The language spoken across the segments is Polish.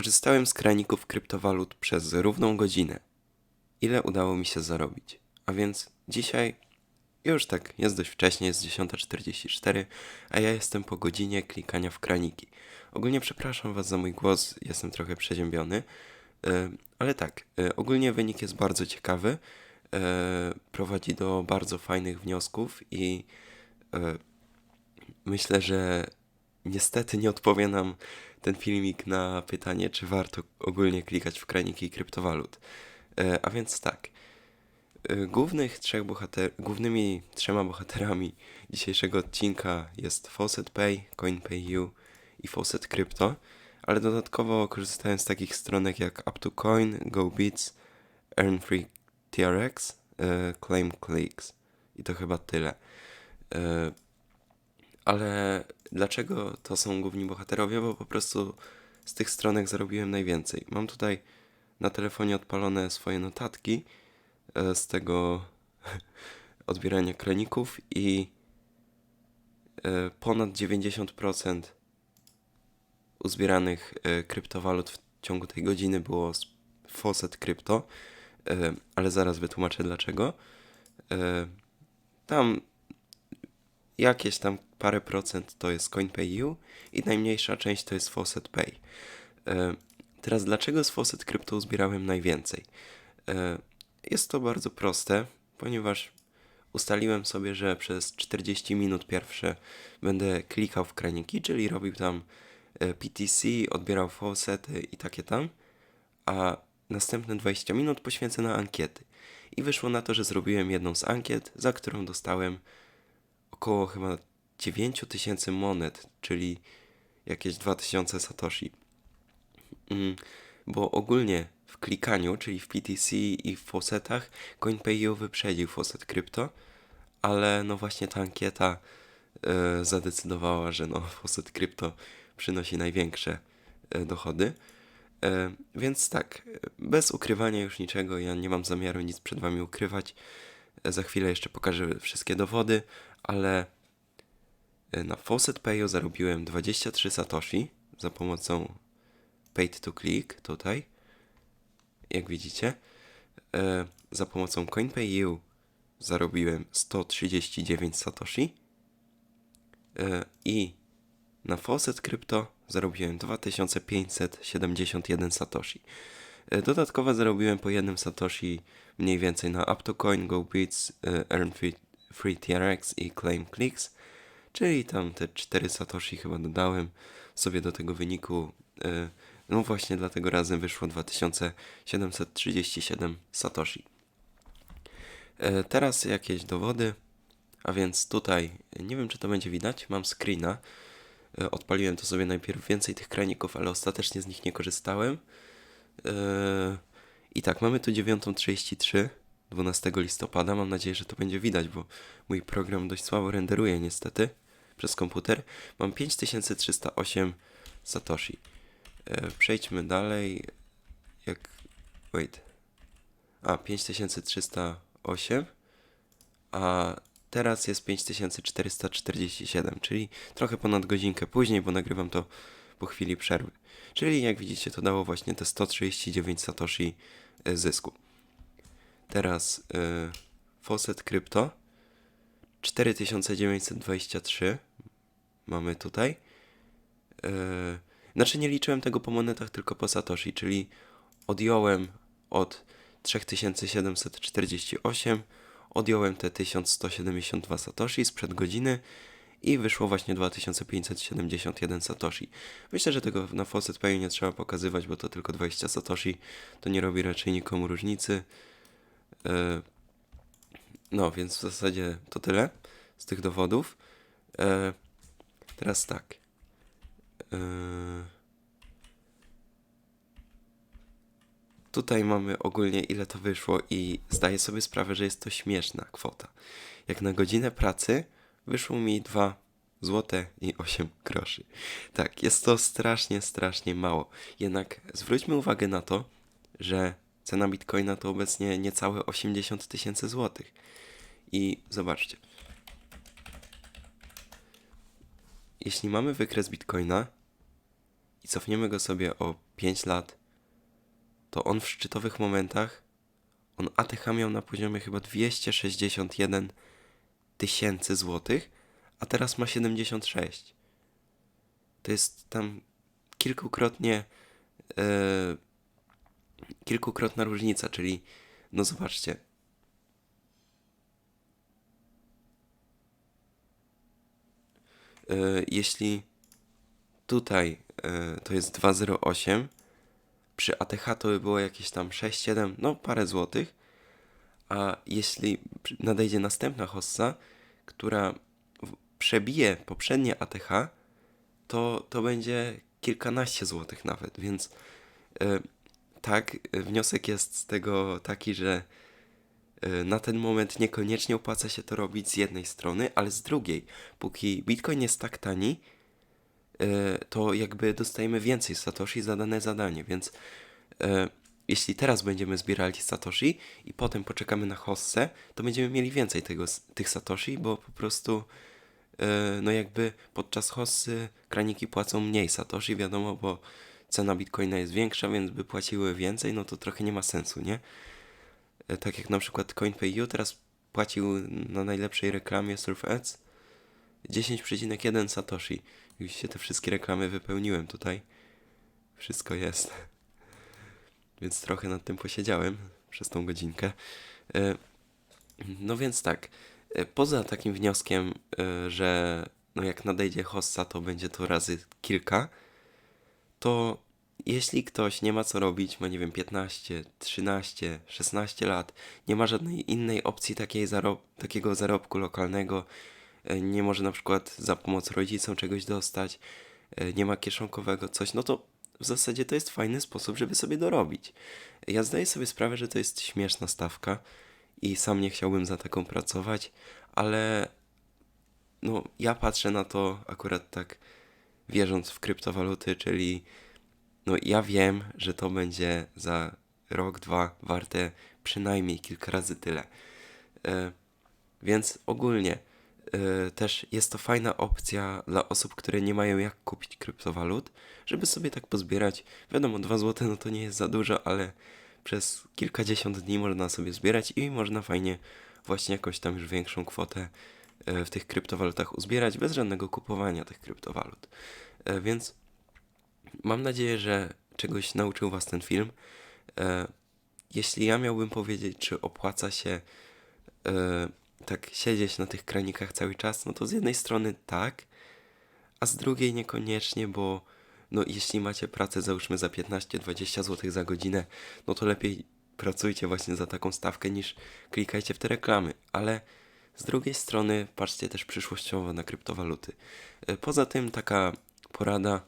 Korzystałem z kraników kryptowalut przez równą godzinę. Ile udało mi się zarobić? A więc dzisiaj już tak, jest dość wcześnie, jest 10.44, a ja jestem po godzinie klikania w kraniki. Ogólnie przepraszam Was za mój głos, jestem trochę przeziębiony, e, ale tak, e, ogólnie wynik jest bardzo ciekawy, e, prowadzi do bardzo fajnych wniosków i myślę, że niestety nie odpowie nam ten filmik na pytanie, czy warto ogólnie klikać w kraniki kryptowalut. E, A więc tak. E, Głównych trzech bohater... Głównymi trzema bohaterami dzisiejszego odcinka jest Faucet Pay, CoinPayU i Faucet Crypto, ale dodatkowo korzystałem z takich stronek jak Up2Coin, GoBeats, Earn Free TRX, e, Claim Clicks i to chyba tyle. Ale dlaczego to są główni bohaterowie? Bo po prostu z tych stronek zarobiłem najwięcej. Mam tutaj na telefonie odpalone swoje notatki e, z tego odbierania kraników i e, ponad 90% uzbieranych e, kryptowalut w ciągu tej godziny było z Faucet Crypto, ale zaraz wytłumaczę dlaczego. Tam jakieś tam parę procent to jest CoinPayU i najmniejsza część to jest Faucet Pay. E, Teraz dlaczego z Faucet Crypto uzbierałem najwięcej? E, Jest to bardzo proste, ponieważ ustaliłem sobie, że przez 40 minut pierwsze będę klikał w kraniki, czyli robił tam e, PTC, odbierał faucety i takie tam, a następne 20 minut poświęcę na ankiety. I wyszło na to, że zrobiłem jedną z ankiet, za którą dostałem około chyba 9000 monet, czyli jakieś 2000 satoshi. Mm, bo ogólnie w klikaniu, czyli w PTC i w faucetach, CoinPayU wyprzedził faucet Crypto, ale no właśnie ta ankieta e, zadecydowała, że no faucet Crypto przynosi największe e, dochody. E, więc tak, bez ukrywania już niczego, ja nie mam zamiaru nic przed wami ukrywać. Za chwilę jeszcze pokażę wszystkie dowody, ale e, na Faucet Payu zarobiłem 23 satoshi za pomocą Paid to Click tutaj, jak widzicie. E, za pomocą CoinPayU zarobiłem 139 satoshi e, i na Faucet Crypto zarobiłem 2571 satoshi. Dodatkowo zarobiłem po jednym satoshi mniej więcej na Up2Coin, GoBeats, e, Earn Free, Free TRX i Claim Clicks, czyli tam te 4 satoshi chyba dodałem sobie do tego wyniku. e, No właśnie dlatego razem wyszło 2737 satoshi. E, Teraz jakieś dowody, a więc tutaj, nie wiem czy to będzie widać, mam screena. E, Odpaliłem to sobie najpierw więcej tych kraników, ale ostatecznie z nich nie korzystałem. I tak, mamy tu 9.33, 12 listopada. Mam nadzieję, że to będzie widać, bo mój program dość słabo renderuje niestety przez komputer. Mam 5308 satoshi. E, Przejdźmy dalej. Jak. Wait. A, 5308. A teraz jest 5447, czyli trochę ponad godzinkę później, bo nagrywam to po chwili przerwy. Czyli jak widzicie, to dało właśnie te 139 satoshi e, zysku. Teraz y, Faucet Crypto 4923 mamy tutaj. Yy, znaczy nie liczyłem tego po monetach, tylko po Satoshi, czyli odjąłem od 3748, odjąłem te 1172 Satoshi sprzed godziny i wyszło właśnie 2571 Satoshi. Myślę, że tego na Faucet Pay nie trzeba pokazywać, bo to tylko 20 Satoshi, to nie robi raczej nikomu różnicy. Yy, no, więc w zasadzie to tyle z tych dowodów. E, teraz tak. E, tutaj mamy ogólnie ile to wyszło i zdaję sobie sprawę, że jest to śmieszna kwota. Jak na godzinę pracy wyszło mi 2 złote i 8 groszy. Tak, jest to strasznie, strasznie mało. Jednak zwróćmy uwagę na to, że cena bitcoina to obecnie niecałe 80 tysięcy złotych. I zobaczcie. Jeśli mamy wykres bitcoina i cofniemy go sobie o 5 lat, to on w szczytowych momentach, on ATH miał na poziomie chyba 261 tysięcy złotych, a teraz ma 76. To jest tam kilkukrotnie, e, kilkukrotna różnica, czyli no zobaczcie. E, jeśli tutaj e, to jest 2,08, przy ATH to by było jakieś tam 6-7, no parę złotych, a jeśli nadejdzie następna hossa, która przebije poprzednie ATH, to, to będzie kilkanaście złotych nawet, więc e, tak, wniosek jest z tego taki, że e, na ten moment niekoniecznie opłaca się to robić z jednej strony, ale z drugiej, póki Bitcoin jest tak tani, e, to jakby dostajemy więcej satoshi za dane zadanie, więc e, jeśli teraz będziemy zbierali satoshi i potem poczekamy na hossę, to będziemy mieli więcej tego, tych satoshi, bo po prostu no jakby podczas hossy kraniki płacą mniej satoshi, wiadomo, bo cena bitcoina jest większa, więc by płaciły więcej, no to trochę nie ma sensu, nie? E, Tak jak na przykład CoinPayU teraz płacił na najlepszej reklamie Surf Ads 10,1 satoshi. Już się te wszystkie reklamy wypełniłem tutaj. Wszystko jest. Więc trochę nad tym posiedziałem przez tą godzinkę. E, No więc tak, e, poza takim wnioskiem, że no jak nadejdzie hossa, to będzie to razy kilka, to jeśli ktoś nie ma co robić, ma nie wiem 15, 13, 16 lat, nie ma żadnej innej opcji takiej zarob takiego zarobku lokalnego, e, nie może na przykład za pomoc rodzicom czegoś dostać, e, nie ma kieszonkowego coś, no to w zasadzie to jest fajny sposób, żeby sobie dorobić. Ja zdaję sobie sprawę, że to jest śmieszna stawka i sam nie chciałbym za taką pracować, ale no ja patrzę na to akurat tak wierząc w kryptowaluty, czyli no ja wiem, że to będzie za rok, dwa warte przynajmniej kilka razy tyle. E, więc ogólnie e, też jest to fajna opcja dla osób, które nie mają jak kupić kryptowalut, żeby sobie tak pozbierać. Wiadomo, 2 zł no to nie jest za dużo, ale przez kilkadziesiąt dni można sobie zbierać i można fajnie właśnie jakąś tam już większą kwotę w tych kryptowalutach uzbierać bez żadnego kupowania tych kryptowalut. E, Więc mam nadzieję, że czegoś nauczył Was ten film. E, Jeśli ja miałbym powiedzieć, czy opłaca się e, tak siedzieć na tych kranikach cały czas, no to z jednej strony tak, a z drugiej niekoniecznie, bo no jeśli macie pracę załóżmy za 15-20 zł za godzinę, no to lepiej pracujcie właśnie za taką stawkę niż klikajcie w te reklamy, ale z drugiej strony patrzcie też przyszłościowo na kryptowaluty. E, Poza tym taka porada,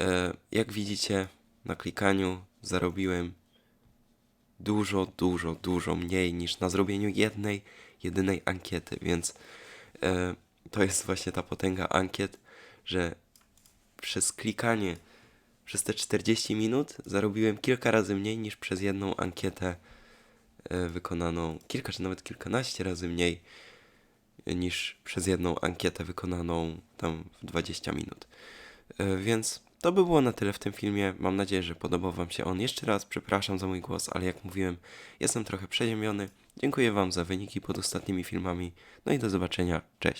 e, jak widzicie na klikaniu zarobiłem dużo, dużo, dużo mniej niż na zrobieniu jednej, jedynej ankiety, więc e, to jest właśnie ta potęga ankiet, że przez klikanie przez te 40 minut zarobiłem kilka razy mniej niż przez jedną ankietę wykonaną, kilka czy nawet kilkanaście razy mniej e, niż przez jedną ankietę wykonaną tam w 20 minut. E, Więc to by było na tyle w tym filmie. Mam nadzieję, że podobał Wam się on. Jeszcze raz przepraszam za mój głos, ale jak mówiłem, jestem trochę przeziębiony. Dziękuję Wam za wyniki pod ostatnimi filmami. No i do zobaczenia. Cześć.